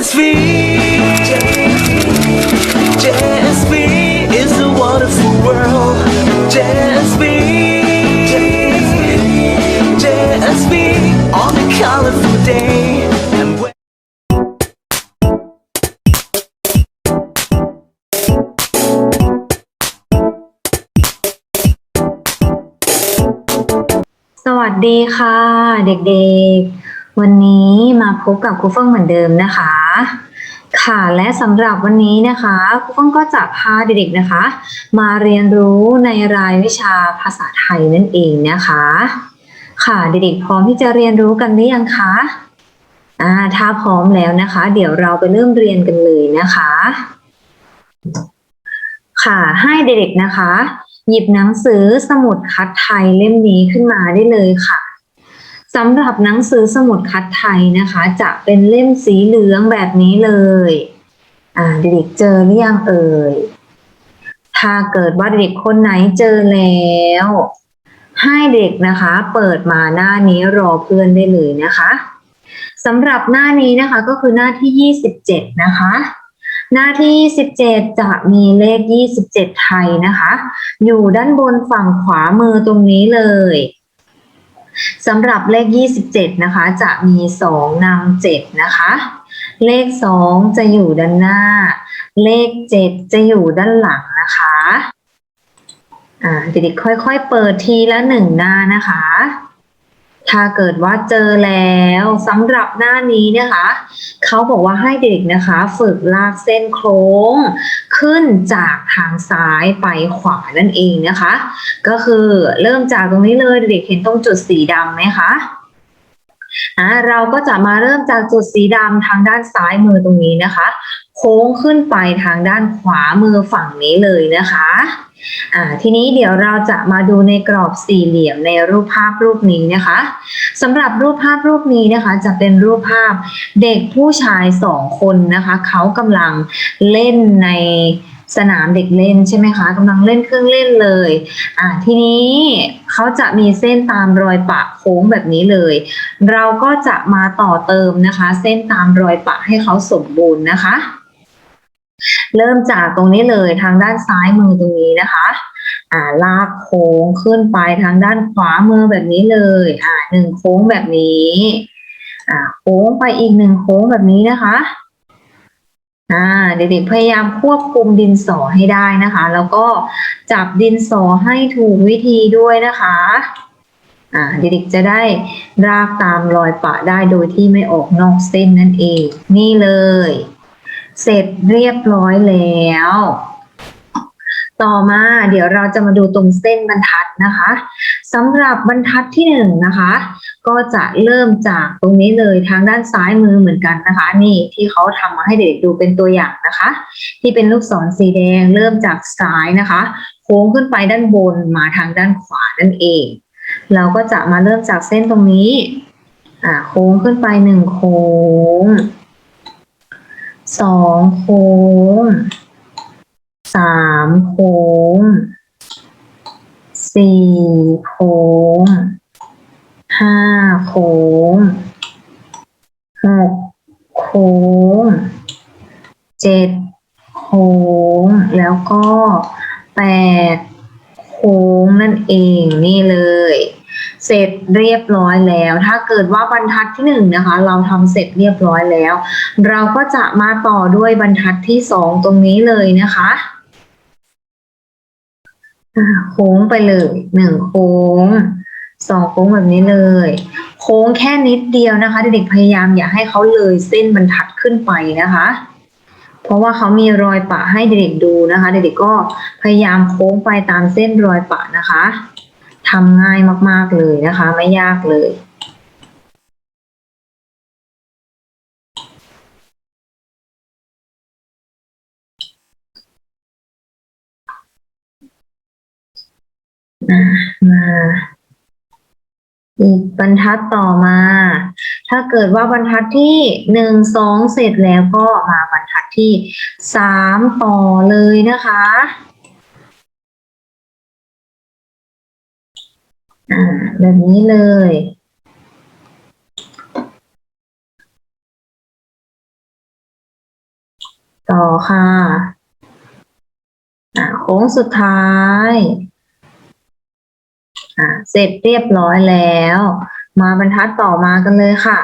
JSV JSV is a wonderful world JSV JSV on a colorful day สวัสดีค่ะ เด็กๆ วันนี้มาพบกับครูเฟิ่งเหมือนเดิมนะคะค่ะและสำหรับวันนี้นะคะครูเฟิ่งก็จะพาเด็กๆนะคะ มาเรียนรู้ในรายวิชาภาษาไทยนั่นเองนะคะ ค่ะเด็กๆพร้อมที่จะเรียนรู้กันหรือยังคะอ่าถ้าพร้อมแล้วนะคะ เดี๋ยวเราไปเริ่มเรียนกันเลยนะคะ ค่ะให้เด็กๆนะคะ หยิบหนังสือสมุดคัดไทยเล่มนี้ขึ้นมาได้เลยค่ะ สำหรับหนังสือสมุดคัดไทยนะคะ จะเป็นเล่มสีเหลืองแบบนี้เลย อ่าเด็กๆเจอหรือยังเอ่ย ถ้าเกิดว่าเด็กคนไหนเจอแล้ว ให้เด็กนะคะ เปิดมาหน้านี้รอเพื่อนได้เลยนะคะสำหรับหน้านี้นะคะก็คือหน้าที่ 27 นะคะ หน้าที่17จะมีเลข 27 ไทยนะคะ อยู่ด้านบนฝั่งขวามือตรงนี้เลย สำหรับเลข 27 นะคะ จะมี 2นำ7นะคะ เลข 2 จะอยู่ด้านหน้า เลข 7 จะอยู่ด้านหลังนะคะอ่าเด็กๆค่อยๆ เปิดทีละหนึ่งหน้านะคะ ถ้าเกิดว่าเจอแล้วสำหรับหน้านี้นะคะเขาบอกว่าให้เด็กนะคะ ฝึกลากเส้นโค้ง ขึ้นจากทางซ้ายไปขวานั่นเองนะคะ ก็คือเริ่มจากตรงนี้เลยเด็กเห็นตรงจุดสีดำไหมคะ อ่าเราก็จะมาเริ่มจากจุดสีดำทางด้านซ้ายมือตรงนี้นะคะ โค้งขึ้นไปทางด้านขวามือฝั่งนี้เลยนะคะอ่าทีนี้เดี๋ยวเราจะมาดูในกรอบสี่เหลี่ยมในรูปภาพรูปนี้นะคะสำหรับรูปภาพรูปนี้นะคะ จะเป็นรูปภาพเด็กผู้ชายสองคนนะคะ เขากำลังเล่นใน สนามเด็กเล่นใช่ไหมคะกำลังเล่นเครื่องเล่นเลย อ่าทีนี้เขาจะมีเส้นตามรอยปะโค้งแบบนี้เลย เราก็จะมาต่อเติมนะคะ เส้นตามรอยปะให้เขาสมบูรณ์นะคะ เริ่มจากตรงนี้เลยทางด้านซ้ายมือตรงนี้นะคะอ่าลากโค้งขึ้นไปทางด้านขวามือแบบนี้เลย อ่าหนึ่งโค้งแบบนี้ อ่าโค้งไปอีกหนึ่งโค้งแบบนี้นะคะ อ่าเด็กๆพยายามควบคุมดินสอให้ได้นะคะ แล้วก็จับดินสอให้ถูกวิธีด้วยนะคะอ่าเด็กๆจะได้รากตามรอยปะได้โดยที่ไม่ออกนอกเส้นนั่นเอง นี่เลย เสร็จเรียบร้อยแล้ว ต่อมาเดี๋ยวเราจะมาดูตรงเส้นบรรทัดนะคะสำหรับบรรทัดที่หนึ่งนะคะ ก็จะเริ่มจากตรงนี้เลยทางด้านซ้ายมือเหมือนกันนะคะ นี่ที่เขาทำมาให้เด็กดูเป็นตัวอย่างนะคะ ที่เป็นลูกศรสีแดงเริ่มจากซ้ายนะคะ โค้งขึ้นไปด้านบนมาทางด้านขวานั่นเอง เราก็จะมาเริ่มจากเส้นตรงนี้อ่าโค้งขึ้นไปหนึ่งโค้งสองโค้ง สามโค้งสี่โค้งห้าโค้งหกโค้งเจ็ดโค้ง แล้วก็แปดโค้งนั่นเองนี่เลย เสร็จเรียบร้อยแล้ว ถ้าเกิดว่าบรรทัดที่หนึ่งนะคะ เราทำเสร็จเรียบร้อยแล้ว เราก็จะมาต่อด้วยบรรทัดที่สองตรงนี้เลยนะคะ โค้งไปเลยหนึ่งโค้งสองโค้งแบบนี้เลย โค้งแค่นิดเดียวนะคะ เด็กๆพยายามอย่าให้เขาเลยเส้นบรรทัดขึ้นไปนะคะ เพราะว่าเขามีรอยปะให้เด็กๆดูนะคะ เด็กๆก็พยายามโค้งไปตามเส้นรอยปะนะคะทำง่ายมากๆเลยนะคะ ไม่ยากเลย มา อีกบรรทัดต่อมา ถ้าเกิดว่าบรรทัดที่หนึ่งสองเสร็จแล้วก็มาบรรทัดที่สามต่อเลยนะคะอ่าแบบนี้เลยต่อค่ะโค้งสุดท้าย อ่าเสร็จเรียบร้อยแล้ว มาบรรทัดต่อมากันเลยค่ะ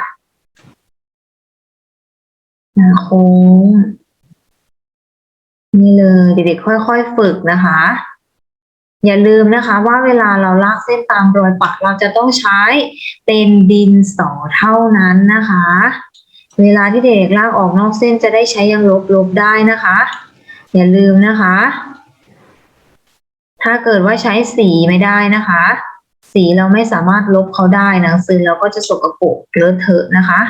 อ่าโค้งนี่เลยเด็กๆค่อยๆฝึกนะคะ อย่าลืมนะคะว่าเวลาเราลากเส้นตามรอยปักเราจะต้องใช้เป็นดินสอเท่านั้นนะคะ เวลาที่เด็กลากออกนอกเส้นจะได้ใช้ยังลบลบได้นะคะ อย่าลืมนะคะ ถ้าเกิดว่าใช้สีไม่ได้นะคะ สีเราไม่สามารถลบเขาได้หนังสือเราก็จะสกปรกเลอะเทอะนะคะ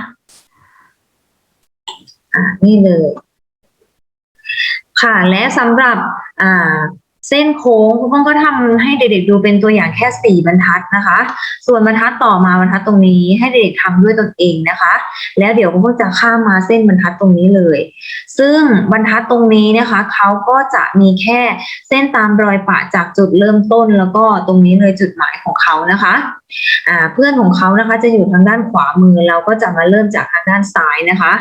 อ่านี่เลยค่ะและสำหรับอ่า เส้นโค้งคุณป้องก็ทำให้เด็กๆดูเป็นตัวอย่างแค่สี่บรรทัดนะคะ ส่วนบรรทัดต่อมาบรรทัดตรงนี้ให้เด็กๆทำด้วยตนเองนะคะ แล้วเดี๋ยวคุณป้องจะข้ามมาเส้นบรรทัดตรงนี้เลย ซึ่งบรรทัดตรงนี้นะคะเขาก็จะมีแค่เส้นตามรอยปะจากจุดเริ่มต้น แล้วก็ตรงนี้เลยจุดหมายของเขานะคะเพื่อนของเขานะคะจะอยู่ทางด้านขวามือเราก็จะมาเริ่มจากทางด้านซ้ายนะคะ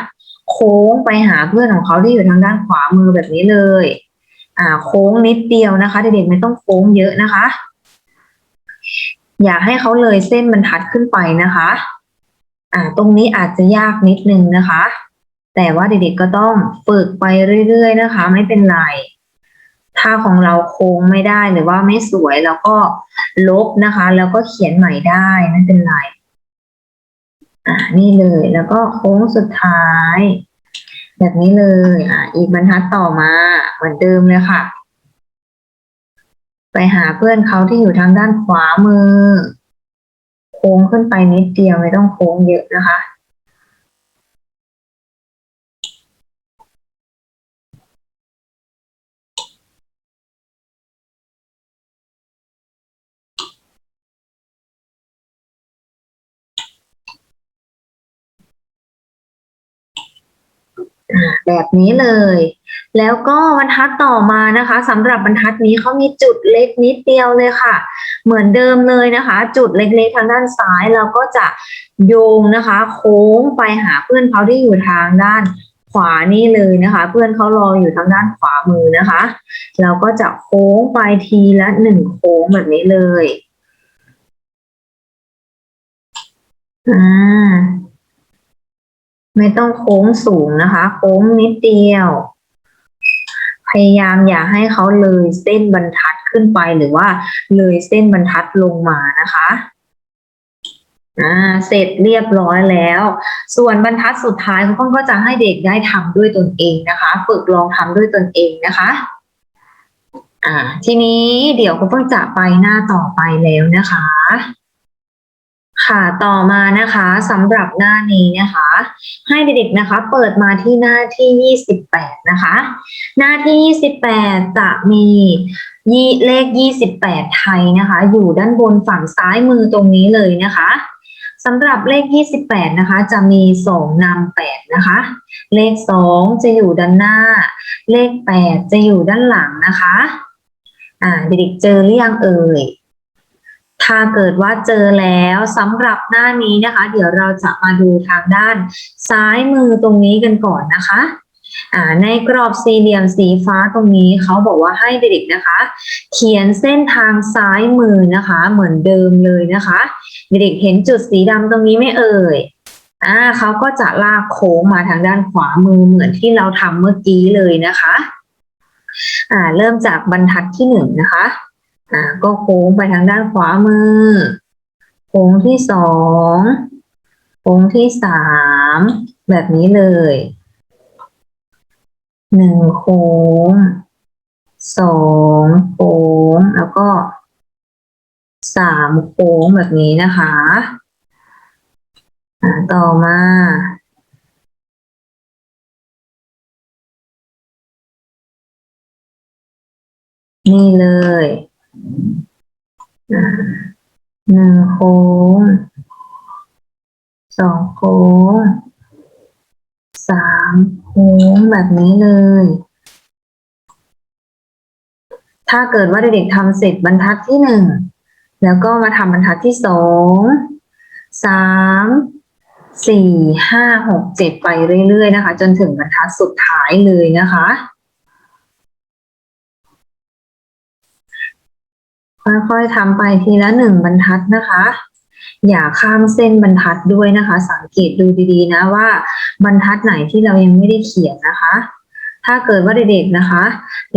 โค้งไปหาเพื่อนของเขาที่อยู่ทางด้านขวามือแบบนี้เลย อ่าโค้งนิดเดียวนะคะเด็กๆไม่ต้องโค้งเยอะนะคะ อยากให้เขาเลยเส้นบรรทัดขึ้นไปนะคะ อ่า ตรงนี้อาจจะยากนิดนึงนะคะ แต่ว่าเด็กๆก็ต้องฝึกไปเรื่อยๆนะคะ ไม่เป็นไรถ้าของเราโค้งไม่ได้หรือว่าไม่สวยเราก็ลบนะคะ แล้วก็เขียนใหม่ได้ไม่เป็นไร อ่านี่เลยแล้วก็โค้งสุดท้าย แบบนี้เลย อะ อีกบรรทัดต่อมาเหมือนเดิมเลยค่ะ ไปหาเพื่อนเขาที่อยู่ทางด้านขวามือ โค้งขึ้นไปนิดเดียวไม่ต้องโค้งเยอะนะคะ แบบนี้เลย แล้วก็บรรทัดต่อมานะคะสำหรับบรรทัดนี้เขามีจุดเล็กนิดเดียวเลยค่ะ เหมือนเดิมเลยนะคะ จุดเล็กๆทางด้านซ้ายเราก็จะโยงนะคะ โค้งไปหาเพื่อนเขาที่อยู่ทางด้านขวานี่เลยนะคะ เพื่อนเขารออยู่ทางด้านขวามือนะคะ เราก็จะโค้งไปทีละหนึ่งโค้งแบบนี้เลยอ่า ไม่ต้องโค้งสูงนะคะ โค้งนิดเดียว พยายามอย่าให้เขาเลยเส้นบรรทัดขึ้นไปหรือว่าเลยเส้นบรรทัดลงมานะคะอ่าเสร็จเรียบร้อยแล้ว ส่วนบรรทัดสุดท้ายคุณพ่อก็จะให้เด็กได้ทำด้วยตนเองนะคะ ฝึกลองทำด้วยตนเองนะคะอ่าทีนี้เดี๋ยวคุณพ่อจะไปหน้าต่อไปแล้วนะคะ ค่ะ ต่อมานะคะสำหรับหน้านี้นะคะ ให้เด็กๆนะคะ เปิดมาที่หน้าที่ 28 นะคะ หน้าที่ 28 จะมียี่เลข 28 ไทยนะคะ อยู่ด้านบนฝั่งซ้ายมือตรงนี้เลยนะคะสำหรับเลข 28 นะคะ จะมี 2นำ8นะคะ เลข 2 จะอยู่ด้านหน้า เลข 8 จะอยู่ด้านหลังนะคะ อ่าเด็กๆเจอหรือยังเอ่ย ถ้าเกิดว่าเจอแล้วสำหรับหน้านี้นะคะ เดี๋ยวเราจะมาดูทางด้านซ้ายมือตรงนี้กันก่อนนะคะในกรอบสี่เหลี่ยมสีฟ้าตรงนี้เขาบอกว่าให้เด็กๆนะคะ เขียนเส้นทางซ้ายมือนะคะ เหมือนเดิมเลยนะคะ เด็กๆเห็นจุดสีดำตรงนี้ไม่เอ่ยอ่าเขาก็จะลากโค้งมาทางด้านขวามือเหมือนที่เราทำเมื่อกี้เลยนะคะ อ่าเริ่มจากบรรทัดที่หนึ่งนะคะ อ่าก็โค้งไปทางด้านขวามือ โค้งที่สอง โค้งที่สาม แบบนี้เลย หนึ่งโค้ง สองโค้ง แล้วก็สามโค้งแบบนี้นะคะอ่าต่อมา นี่เลย หนึ่งโค้งสองโค้งสามโค้งแบบนี้เลย ถ้าเกิดว่าเด็กๆทำเสร็จบรรทัดที่หนึ่งแล้วก็มาทำบรรทัดที่สองสามสี่ห้าหกเจ็ดไปเรื่อยๆนะคะ จนถึงบรรทัดสุดท้ายเลยนะคะ ค่อยๆทำไปทีละหนึ่งบรรทัดนะคะ อย่าข้ามเส้นบรรทัดด้วยนะคะ สังเกตดูดีๆนะว่าบรรทัดไหนที่เรายังไม่ได้เขียนนะคะ ถ้าเกิดว่าเด็กๆนะคะ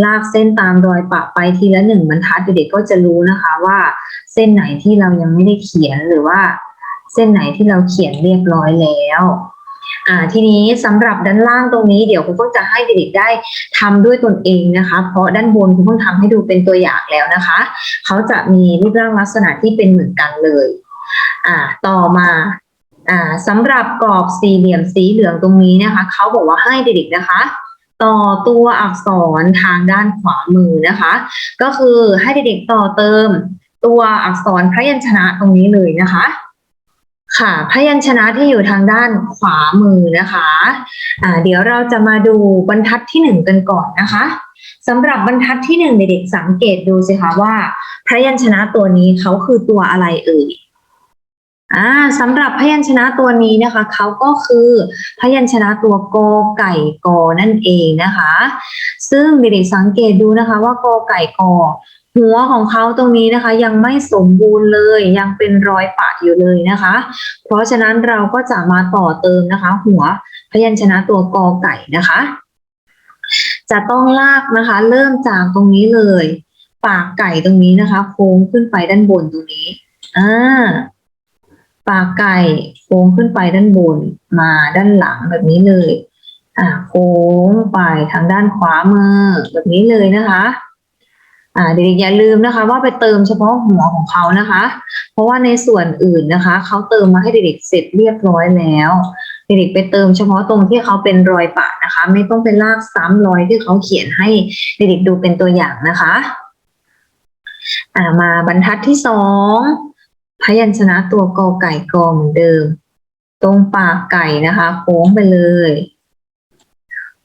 ลากเส้นตามรอยปะไปทีละหนึ่งบรรทัดเด็กๆก็จะรู้นะคะว่าเส้นไหนที่เรายังไม่ได้เขียนหรือว่า เส้นไหนที่เราเขียนเรียบร้อยแล้ว อ่าทีนี้สำหรับด้านล่างตรงนี้เดี๋ยวคุณเพิ่งจะให้เด็กๆได้ทำด้วยตนเองนะคะ เพราะด้านบนคุณเพิ่งทำให้ดูเป็นตัวอย่างแล้วนะคะ เขาจะมีรูปร่างลักษณะที่เป็นเหมือนกันเลยอ่าต่อมาอ่าสำหรับกรอบสี่เหลี่ยมสีเหลืองตรงนี้นะคะเขาบอกว่าให้เด็กๆนะคะต่อตัวอักษรทางด้านขวามือนะคะ ก็คือให้เด็กๆต่อเติมตัวอักษรพยัญชนะตรงนี้เลยนะคะ ค่ะ พยัญชนะที่อยู่ทางด้านขวามือนะคะอ่าเดี๋ยวเราจะมาดูบรรทัดที่หนึ่งกันก่อนนะคะสำหรับบรรทัดที่หนึ่งเด็กๆสังเกตดูสิคะว่า พยัญชนะตัวนี้เขาคือตัวอะไรเอ่ยอ่าสำหรับพยัญชนะตัวนี้นะคะเขาก็คือพยัญชนะตัวกอไก่กอนั่นเองนะคะ ซึ่งเด็กๆสังเกตดูนะคะว่ากอไก่กอ หัวของเขาตรงนี้นะคะยังไม่สมบูรณ์เลยยังเป็นรอยปะอยู่เลยนะคะ เพราะฉะนั้นเราก็จะมาต่อเติมนะคะ หัวพยัญชนะตัวกอไก่นะคะ จะต้องลากนะคะ เริ่มจากตรงนี้เลย ปากไก่ตรงนี้นะคะ โค้งขึ้นไปด้านบนตรงนี้อ่าปากไก่โค้งขึ้นไปด้านบนมาด้านหลังแบบนี้เลย อ่าโค้งไปทางด้านขวามือแบบนี้เลยนะคะ อ่าเด็กๆอย่าลืมนะคะ ว่าไปเติมเฉพาะหัวของเขานะคะ เพราะว่าในส่วนอื่นนะคะเขาเติมมาให้เด็กๆเสร็จเรียบร้อยแล้วเด็กๆไปเติมเฉพาะตรงที่เขาเป็นรอยปะนะคะ ไม่ต้องไปลากซ้ำรอยที่เขาเขียนให้เด็กๆดูเป็นตัวอย่างนะคะอ่ามาบรรทัดที่สองพยัญชนะตัวกอไก่กอเหมือนเดิม ตรงปากไก่นะคะโค้งไปเลย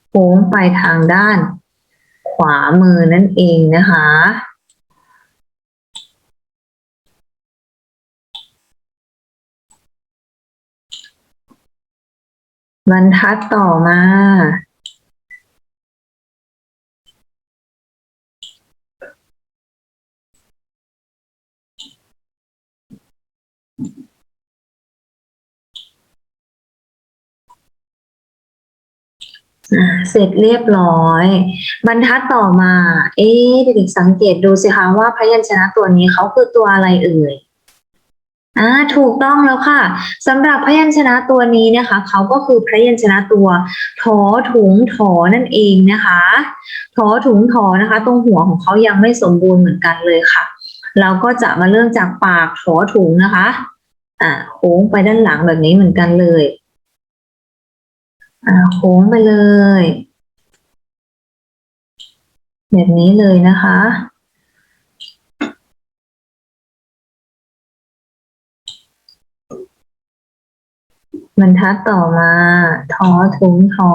โค้งไปทางด้าน ขวามือนั่นเองนะคะ บรรทัดต่อมา เสร็จเรียบร้อย บรรทัดต่อมา เอ๊ะเด็กๆสังเกตดูสิคะว่าพยัญชนะตัวนี้เขาคือตัวอะไรเอ่ยอ่าถูกต้องแล้วค่ะสำหรับพยัญชนะตัวนี้นะคะเขาก็คือพยัญชนะตัวถอถุงถอนั่นเองนะคะถอถุงถอนะคะ ตรงหัวของเขายังไม่สมบูรณ์เหมือนกันเลยค่ะ เราก็จะมาเริ่มจากปากถอถุงนะคะอ่าโค้งไปด้านหลังแบบนี้เหมือนกันเลย โค้งไปเลย แบบนี้เลยนะคะ บรรทัดต่อมา ทอถุงทอ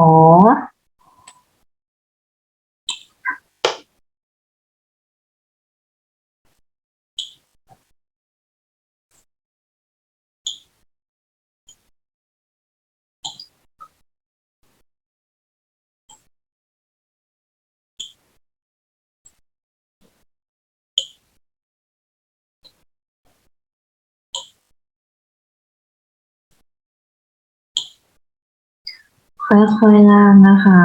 ค่อยๆล่างนะคะ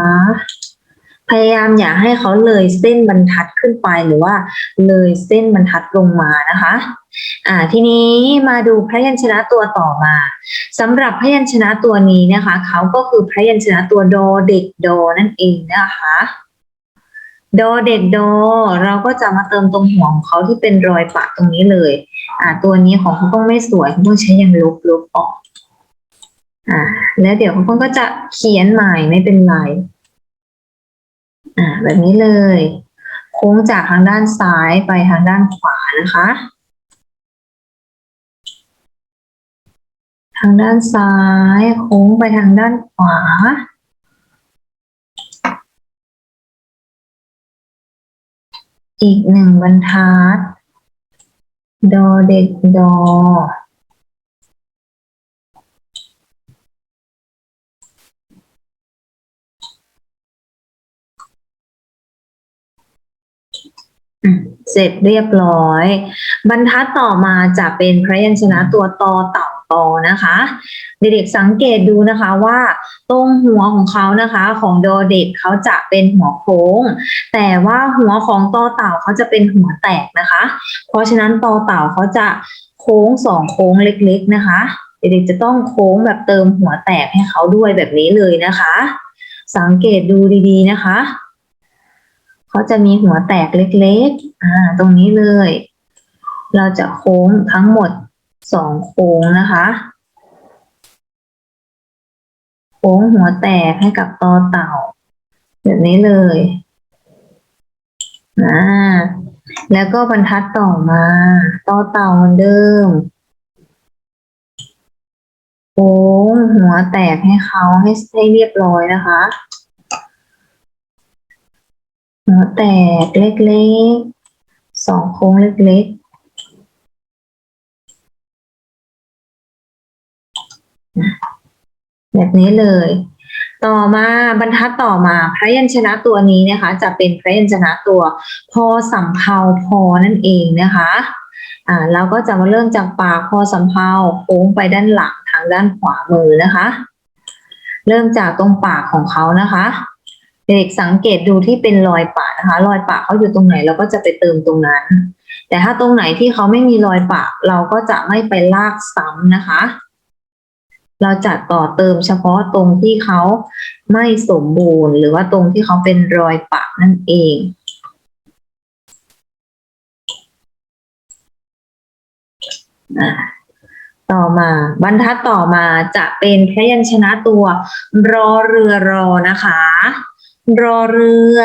พยายามอย่าให้เขาเลยเส้นบรรทัดขึ้นไปหรือว่าเลยเส้นบรรทัดลงมานะคะ อ่า ทีนี้มาดูพยัญชนะตัวต่อมาสำหรับพยัญชนะตัวนี้นะคะเขาก็คือพยัญชนะตัวโดเด็กโดนั่นเองนะคะโดเด็กโด เราก็จะมาเติมตรงหัวของเขาที่เป็นรอยปะตรงนี้เลย อ่า ตัวนี้ของเขาต้องไม่สวยเขาต้องใช้ยางลบลบออก อ่า แล้วเดี๋ยวคุณก็จะเขียนใหม่ไม่เป็นไรอ่า แบบนี้เลย โค้งจากทางด้านซ้ายไปทางด้านขวานะคะ ทางด้านซ้าย โค้งไปทางด้านขวาอีกหนึ่งบรรทัด ดอเด็กดอ เสร็จเรียบร้อย บรรทัดต่อมาจะเป็นพยัญชนะตัวตอเต่าตอนะคะ เด็กๆสังเกตดูนะคะว่าตรงหัวของเขานะคะของดอเด็กเขาจะเป็นหัวโค้ง แต่ว่าหัวของตอเต่าเขาจะเป็นหัวแตกนะคะ เพราะฉะนั้นตอเต่าเขาจะโค้งสองโค้งเล็กๆนะคะ เด็กๆจะต้องโค้งแบบเติมหัวแตกให้เขาด้วยแบบนี้เลยนะคะ สังเกตดูดีๆนะคะ เขาจะมีหัวแตกเล็กๆอ่าตรงนี้เลย เราจะโค้งทั้งหมดสองโค้งนะคะ โค้งหัวแตกให้กับตอเต่า แบบนี้เลยอ่าแล้วก็บรรทัดต่อมาต่อเต่าเหมือนเดิม โค้งหัวแตกให้เขาให้ให้เรียบร้อยนะคะ หัวแตกเล็กๆสองโค้งเล็กๆแบบนี้เลย ต่อมาบรรทัดต่อมาพระยัญชนะตัวนี้นะคะ จะเป็นพระยัญชนะตัว พอสำเภาพอนั่นเองนะคะอ่าเราก็จะมาเริ่มจากปากพอสำเภาโค้งไปด้านหลังทางด้านขวามือนะคะ เริ่มจากตรงปากของเขานะคะ เด็กสังเกตดูที่เป็นรอยปะนะคะ รอยปะเขาอยู่ตรงไหนเราก็จะไปเติมตรงนั้น แต่ถ้าตรงไหนที่เขาไม่มีรอยปะเราก็จะไม่ไปลากซ้ำนะคะ เราจะต่อเติมเฉพาะตรงที่เขาไม่สมบูรณ์ หรือว่าตรงที่เขาเป็นรอยปะนั่นเองต่อมาบรรทัดต่อมาจะเป็นพยัญชนะตัวรอเรือรอนะคะ รอเรือ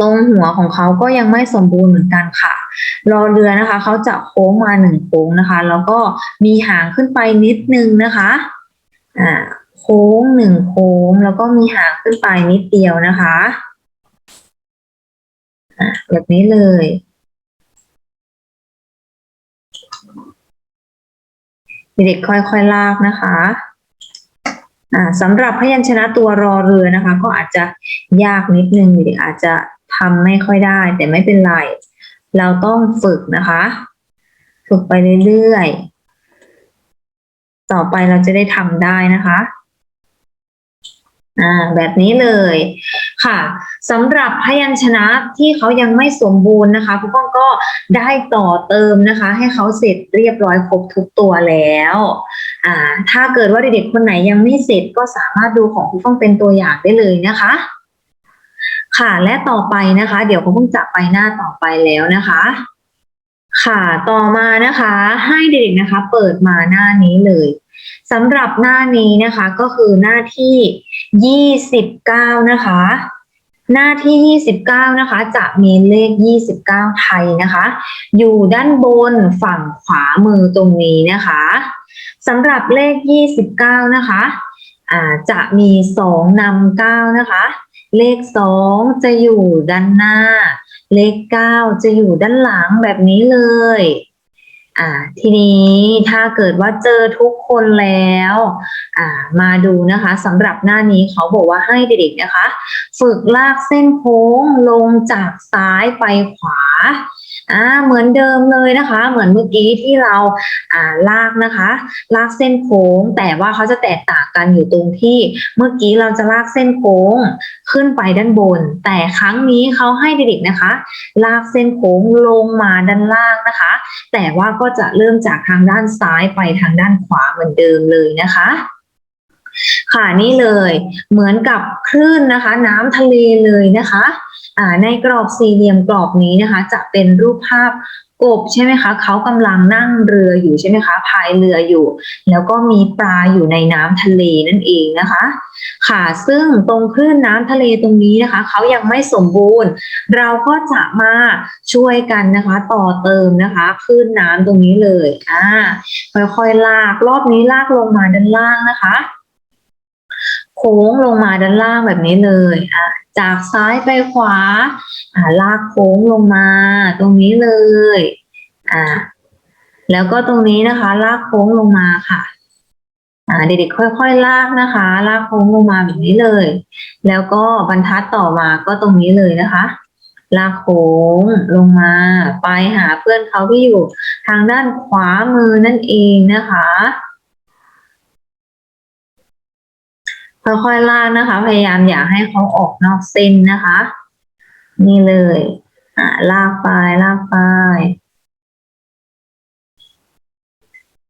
ตรงหัวของเขาก็ยังไม่สมบูรณ์เหมือนกันค่ะ รอเรือนะคะเขาจะโค้งมาหนึ่งโค้งนะคะ แล้วก็มีหางขึ้นไปนิดนึงนะคะอ่าโค้งหนึ่งโค้ง แล้วก็มีหางขึ้นไปนิดเดียวนะคะอะแบบนี้เลยเด็กค่อยๆลากนะคะ สำหรับพยัญชนะตัวรอเรือนะคะ ก็อาจจะยากนิดนึงหรืออาจจะทำไม่ค่อยได้ แต่ไม่เป็นไร เราต้องฝึกนะคะ ฝึกไปเรื่อยๆ ต่อไปเราจะได้ทำได้นะคะ อ่าแบบนี้เลยค่ะสำหรับพยัญชนะที่เขายังไม่สมบูรณ์นะคะคุณป้องก็ได้ต่อเติมนะคะ ให้เขาเสร็จเรียบร้อยครบทุกตัวแล้วอ่าถ้าเกิดว่าเด็กๆคนไหนยังไม่เสร็จก็สามารถดูของคุณป้องเป็นตัวอย่างได้เลยนะคะ ค่ะและต่อไปนะคะ เดี๋ยวคุณป้องจะไปหน้าต่อไปแล้วนะคะ ค่ะต่อมานะคะ ให้เด็กๆนะคะ เปิดมาหน้านี้เลยสำหรับหน้านี้นะคะก็คือหน้าที่ 29นะคะ หน้าที่29นะคะ จะมีเลข29ไทยนะคะ อยู่ด้านบนฝั่งขวามือตรงนี้นะคะสำหรับเลข29นะคะอ่าจะมี2นำ9นะคะ เลข2จะอยู่ด้านหน้า เลข9จะอยู่ด้านหลังแบบนี้เลย อ่าทีนี้ถ้าเกิดว่าเจอทุกคนแล้วอ่ามาดูนะคะสำหรับหน้านี้เขาบอกว่าให้เด็กๆนะคะ ฝึกลากเส้นโค้งลงจากซ้ายไปขวา อ่าเหมือนเดิมเลยนะคะ เหมือนเมื่อกี้ที่เราอ่าลากนะคะ ลากเส้นโค้ง แต่ว่าเขาจะแตกต่างกันอยู่ตรงที่เมื่อกี้เราจะลากเส้นโค้งขึ้นไปด้านบน แต่ครั้งนี้เขาให้เด็กๆนะคะ ลากเส้นโค้งลงมาด้านล่างนะคะ แต่ว่าก็จะเริ่มจากทางด้านซ้ายไปทางด้านขวาเหมือนเดิมเลยนะคะค่ะนี่เลย เหมือนกับคลื่นนะคะ น้ำทะเลเลยนะคะ ในกรอบสี่เหลี่ยมกรอบนี้นะคะ จะเป็นรูปภาพกบใช่ไหมคะเขากำลังนั่งเรืออยู่ใช่ไหมคะพายเรืออยู่ แล้วก็มีปลาอยู่ในน้ำทะเลนั่นเองนะคะ ค่ะซึ่งตรงคลื่นน้ำทะเลตรงนี้นะคะเขายังไม่สมบูรณ์ เราก็จะมาช่วยกันนะคะ ต่อเติมนะคะคลื่นน้ำตรงนี้เลยอ่าค่อยๆลากรอบนี้ลากลงมาด้านล่างนะคะ โค้งลงมาด้านล่างแบบนี้เลยอะ จากซ้ายไปขวาอ่าลากโค้งลงมา ตรงนี้เลยอ่าแล้วก็ตรงนี้นะคะ ลากโค้งลงมาค่ะอ่าเด็กๆค่อยๆ ลากนะคะ ลากโค้งลงมาแบบนี้เลย แล้วก็บรรทัดต่อมาก็ตรงนี้เลยนะคะ ลากโค้งลงมา ไปหาเพื่อนเขาที่อยู่ทางด้านขวามือนั่นเองนะคะ ค่อยๆลากนะคะ พยายามอย่าให้เขาออกนอกเส้นนะคะ นี่เลย อ่าลากไปลากไป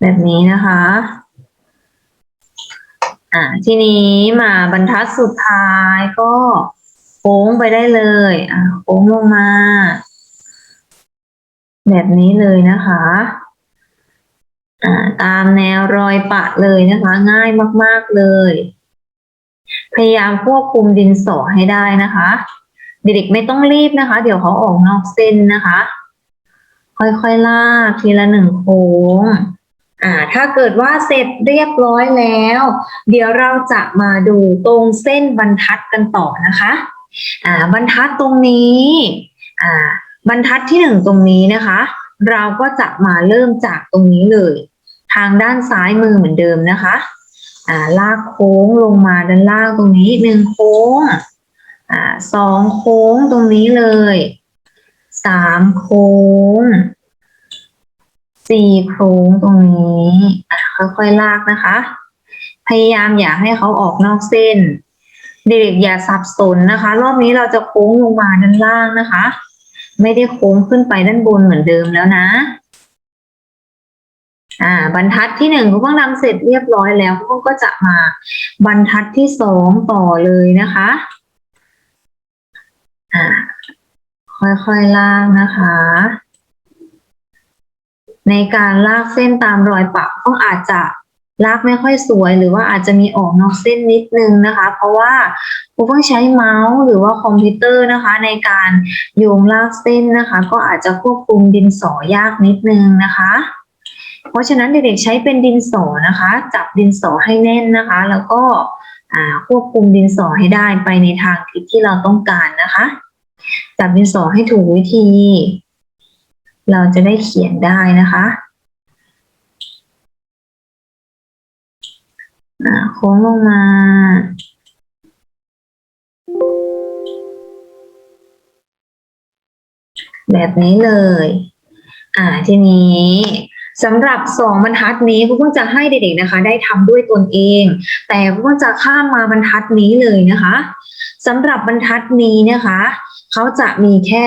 แบบนี้นะคะ อ่าทีนี้มาบรรทัดสุดท้ายก็โค้งไปได้เลย อ่าโค้งลงมา แบบนี้เลยนะคะอ่าตามแนวรอยปะเลยนะคะ ง่ายมาก ๆ เลย พยายามควบคุมดินสอให้ได้นะคะ เด็กๆไม่ต้องรีบนะคะ เดี๋ยวเขาออกนอกเส้นนะคะ ค่อยๆลากทีละหนึ่งโค้งอ่า ถ้าเกิดว่าเสร็จเรียบร้อยแล้ว เดี๋ยวเราจะมาดูตรงเส้นบรรทัดกันต่อนะคะ อ่า บรรทัดตรงนี้ อ่า บรรทัดที่หนึ่งตรงนี้นะคะ เราก็จะมาเริ่มจากตรงนี้เลย ทางด้านซ้ายมือเหมือนเดิมนะคะ อ่าลากโค้งลงมาด้านล่างตรงนี้หนึ่งโค้งอ่าสองโค้งตรงนี้เลยสามโค้งสี่โค้งตรงนี้อะค่อยๆลากนะคะ พยายามอย่าให้เขาออกนอกเส้น เด็กๆอย่าสับสนนะคะ รอบนี้เราจะโค้งลงมาด้านล่างนะคะ ไม่ได้โค้งขึ้นไปด้านบนเหมือนเดิมแล้วนะ อ่าบรรทัดที่หนึ่งคุณเพิ่งทำเสร็จเรียบร้อยแล้วคุณเพิ่งก็จะมาบรรทัดที่สองต่อเลยนะคะอ่าค่อยๆลากนะคะ ในการลากเส้นตามรอยปะก็อาจจะลากไม่ค่อยสวยหรือว่าอาจจะมีออกนอกเส้นนิดนึงนะคะ เพราะว่าครูต้องใช้เมาส์หรือว่าคอมพิวเตอร์นะคะ ในการโยงลากเส้นนะคะ ก็อาจจะควบคุมดินสอยากนิดนึงนะคะ เพราะฉะนั้นเด็กๆใช้เป็นดินสอนะคะ จับดินสอให้แน่นนะคะ แล้วก็ควบคุมดินสอให้ได้ไปในทางทิศที่เราต้องการนะคะ จับดินสอให้ถูกวิธี เราจะได้เขียนได้นะคะโค้งลงมาแบบนี้เลย อ่า ทีนี้ สำหรับสองบรรทัดนี้คุณก็จะให้เด็กๆนะคะ ได้ทำด้วยตนเอง แต่คุณก็จะข้ามมาบรรทัดนี้เลยนะคะสำหรับบรรทัดนี้นะคะเขาจะมีแค่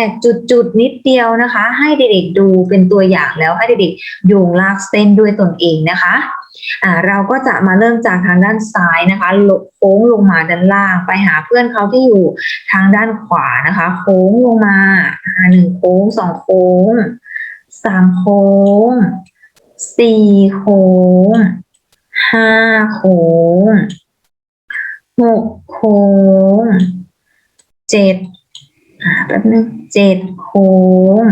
จุดๆนิดเดียวนะคะ ให้เด็กๆดูเป็นตัวอย่างแล้วให้เด็กๆโยงลากเส้นด้วยตนเองนะคะอ่าเราก็จะมาเริ่มจากทางด้านซ้ายนะคะโค้งลงมาด้านล่าง ไปหาเพื่อนเขาที่อยู่ทางด้านขวานะคะ โค้งลงมาอ่าหนึ่งโค้งสองโค้งสามโค้ง สี่โค้งห้าโค้งหกโค้งเจ็ดอ่าแป๊บนึงเจ็ดโค้ง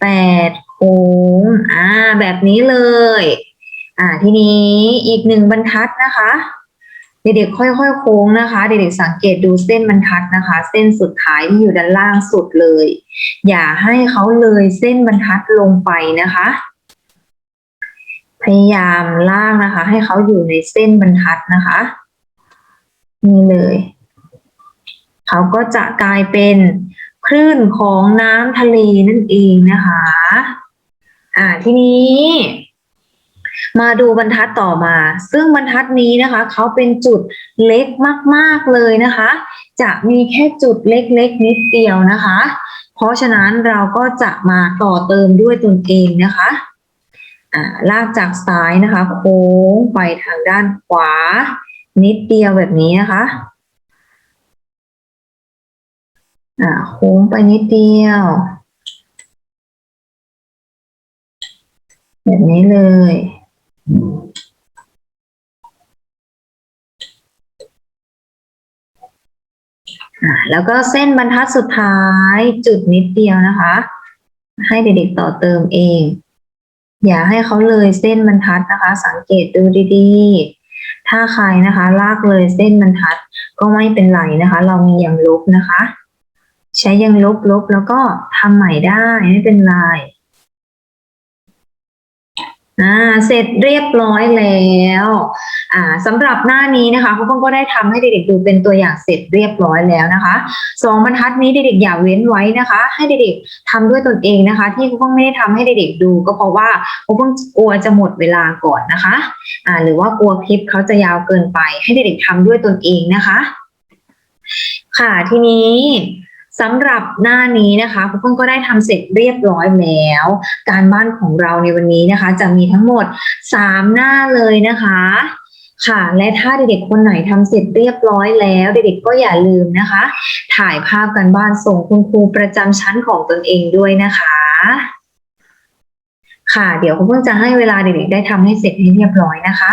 แปดโค้งอ่าแบบนี้เลย อ่าทีนี้อีกหนึ่งบรรทัดนะคะเด็กๆค่อยๆโค้งนะคะ เด็กๆสังเกตดูเส้นบรรทัดนะคะ เส้นสุดท้ายที่อยู่ด้านล่างสุดเลย อย่าให้เขาเลยเส้นบรรทัดลงไปนะคะ พยายามลากนะคะ ให้เขาอยู่ในเส้นบรรทัดนะคะ นี่เลย เขาก็จะกลายเป็นคลื่นของน้ำทะเลนั่นเองนะคะ อ่าทีนี้มาดูบรรทัดต่อมา ซึ่งบรรทัดนี้นะคะ เขาเป็นจุดเล็กมาก ๆ เลยนะคะ จะมีแค่จุดเล็ก ๆ นิดเดียวนะคะ เพราะฉะนั้นเราก็จะมาต่อเติมด้วยตนเองนะคะ ลากจากซ้ายนะคะ โค้งไปทางด้านขวา นิดเดียวแบบนี้นะคะโค้งไปนิดเดียว แบบนี้เลยแล้วก็เส้นบรรทัดสุดท้ายจุดนิดเดียวนะคะ ให้เด็กๆต่อเติมเอง อย่าให้เขาเลยเส้นบรรทัดนะคะ สังเกตดูดีๆ ถ้าใครนะคะ ลากเลยเส้นบรรทัดก็ไม่เป็นไรนะคะ เรามีอย่างลบนะคะ ใช้ยังลบลบแล้วก็ทำใหม่ได้ไม่เป็นไร อ่าเสร็จเรียบร้อยแล้วอ่าสำหรับหน้านี้นะคะครูเพิ่งก็ได้ทำให้เด็กๆดูเป็นตัวอย่างเสร็จเรียบร้อยแล้วนะคะสองบรรทัดนี้เด็กๆอย่าเว้นไว้นะคะ ให้เด็กๆทำด้วยตนเองนะคะ ที่ครูเพิ่งไม่ได้ทำให้เด็กๆดู ก็เพราะว่าครูเพิ่งกลัวจะหมดเวลาก่อนนะคะอ่าหรือว่ากลัวคลิปเขาจะยาวเกินไป ให้เด็กๆทำด้วยตนเองนะคะ ค่ะทีนี้ สำหรับหน้านี้นะคะครูเพิ่งก็ได้ทำเสร็จเรียบร้อยแล้ว การบ้านของเราในวันนี้นะคะ จะมีทั้งหมด 3 หน้าเลยนะคะค่ะและถ้าเด็กๆคนไหนทำเสร็จเรียบร้อยแล้ว เด็กๆก็อย่าลืมนะคะ ถ่ายภาพกันบ้านส่งคุณครูประจำชั้นของตนเองด้วยนะคะ ค่ะ เดี๋ยวคุณเพิ่งจะให้เวลาเด็กๆได้ทำให้เสร็จให้เรียบร้อยนะคะ